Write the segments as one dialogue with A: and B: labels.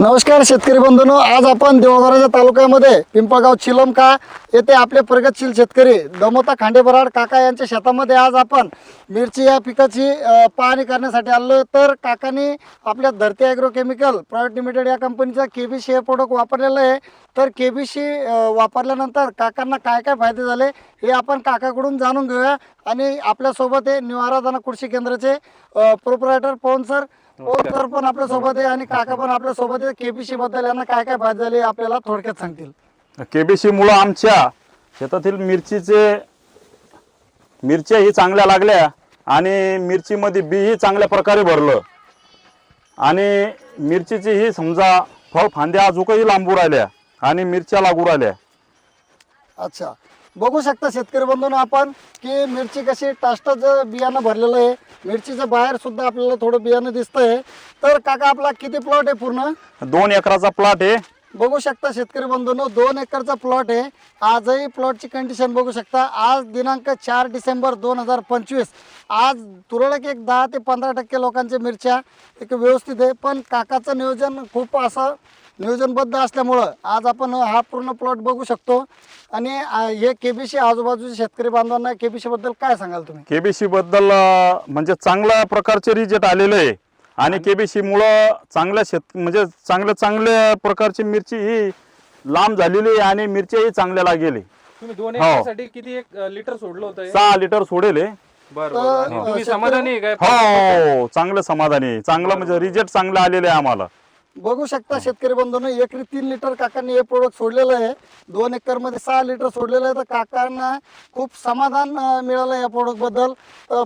A: नमस्कार शेतकरी बंधूंनो आज आपण देवघराच्या तालुक्यामध्ये पिंपळगाव चिलमका येथे आपले प्रगतशील शेतकरी दमोता खांडेबराड काका यांच्या शेतामध्ये आज आपण मिरची या पिकाची पाहणी करण्यासाठी आलो तर काकांनी आपल्या धरती ॲग्रो केमिकल प्रायव्हेट लिमिटेड या कंपनीचा के बी सी हे प्रोडक्ट वापरलेलं आहे. तर के बी सी वापरल्यानंतर काकांना काय काय फायदे झाले? हे आपण काकाकडून जाणून घेऊया. आणि आपल्यासोबत हे निवारा दाना कृषी केंद्राचे proprietor Pavan sir Pavan sir पण आपल्यासोबत आहे आणि काका पण आपल्यासोबत आहे. केबीसी बद्दल यांना काय काय फायदे झाले आपल्याला थोडक्यात सांगतील.
B: केबीसी मुळे आमच्या शेतातील मिरचीचे मिरच्या ही चांगल्या लागल्या आणि मिरचीमध्ये बीही चांगल्या प्रकारे भरलं. आणि मिरचीची ही समजा फळ फांद्या अजूनही लांबू राहिल्या आणि मिरच्या लागू राहिल्या.
A: अच्छा. बघू शकता शेतकरी बंधूंनो आपण की मिरची कशी टास्टच बियाणं भरलेलं आहे. मिरचीचं बाहेर सुद्धा आपल्याला थोडं बियाणं दिसतंय. तर काका आपला किती प्लॉट आहे पूर्ण?
B: दोन एकराचा प्लॉट आहे.
A: बघू शकता शेतकरी बंधूंनो दोन एकरचा प्लॉट आहे. आजही प्लॉटची कंडिशन बघू शकता. आज दिनांक चार डिसेंबर दोन हजार पंचवीस. आज तुरळक एक दहा ते पंधरा टक्के लोकांच्या मिरच्या एक व्यवस्थित आहे. पण काकाचं नियोजन खूप असं नियोजनबद्ध असल्यामुळं आज आपण हा पूर्ण प्लॉट बघू शकतो आणि आ, हे केबीसी आजूबाजूच्या शेतकरी बांधवांना केबीसी बद्दल काय सांगाल तुम्ही
B: केबीसी बद्दल अं, म्हणजे चांगल्या प्रकारचे रिजेक्ट आलेले आहे आणि केबीसी मुळे चांगल्या शेत म्हणजे चांगल्या चांगल्या प्रकारची मिरची ही लांब झालेली आहे आणि मिरच्याही चांगल्या लागेली
C: तुम्ही दोन
B: हो.
C: एकरसाठी किती एक अ, लिटर सोडलं होतं हे?
B: सहा लिटर सोडेल हे.
C: बरं. आणि तुम्ही समाधानी आहे काय
B: हो चांगलं समाधानी आहे. चांगलं म्हणजे रिजेक्ट चांगलं आलेलं आहे आम्हाला
A: बघू शकता शेतकरी बंधून एकरी तीन लिटर काकांनी हे प्रोडक्ट सोडलेलं आहे. दोन एकरमध्ये सहा लिटर सोडलेलं आहे. तर काकांना खूप समाधान मिळालं या प्रोडक्टबद्दल.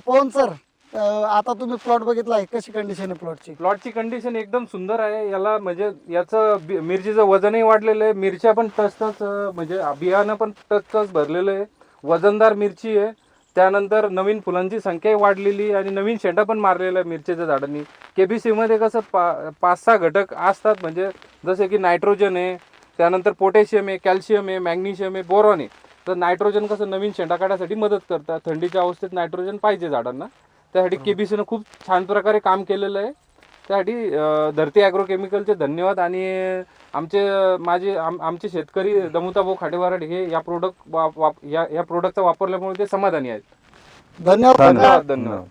A: पवन सर आता तुम्ही प्लॉट बघितला आहे कशी कंडिशन आहे प्लॉटची
C: प्लॉटची कंडिशन एकदम सुंदर आहे. याला म्हणजे याचं मिरचीचं वजनही वाढलेलं आहे. मिरच्या पण तसतच म्हणजे बियाणं पण तसतच भरलेलं आहे. वजनदार मिरची आहे. त्यानंतर नवीन फुलांची संख्याही वाढलेली आणि नवीन शेंडा पण मारलेला आहे मिरचीच्या झाडांनी. केबीसी मध्ये कसं पा पाच सहा घटक असतात म्हणजे जसे की नायट्रोजन आहे त्यानंतर पोटॅशियम आहे कॅल्शियम आहे मॅग्नेशियम आहे बोरॉन आहे. तर नायट्रोजन कसं नवीन शेंडा काढण्यासाठी मदत करतात. थंडीच्या अवस्थेत नायट्रोजन पाहिजे झाडांना. त्यासाठी केबीसीनं खूप छान प्रकारे काम केलेलं आहे. त्यासाठी अ, धरती ॲग्रो केमिकलचे धन्यवाद आणि आमचे माझे आम आमचे शेतकरी दमुताभाऊ खाटेवारड हे या प्रोडक्ट वाप या या प्रोडक्टचा वापरल्यामुळे ते समाधानी आहेत.
A: धन्यवाद.
C: धन्यवाद. धन्यवाद.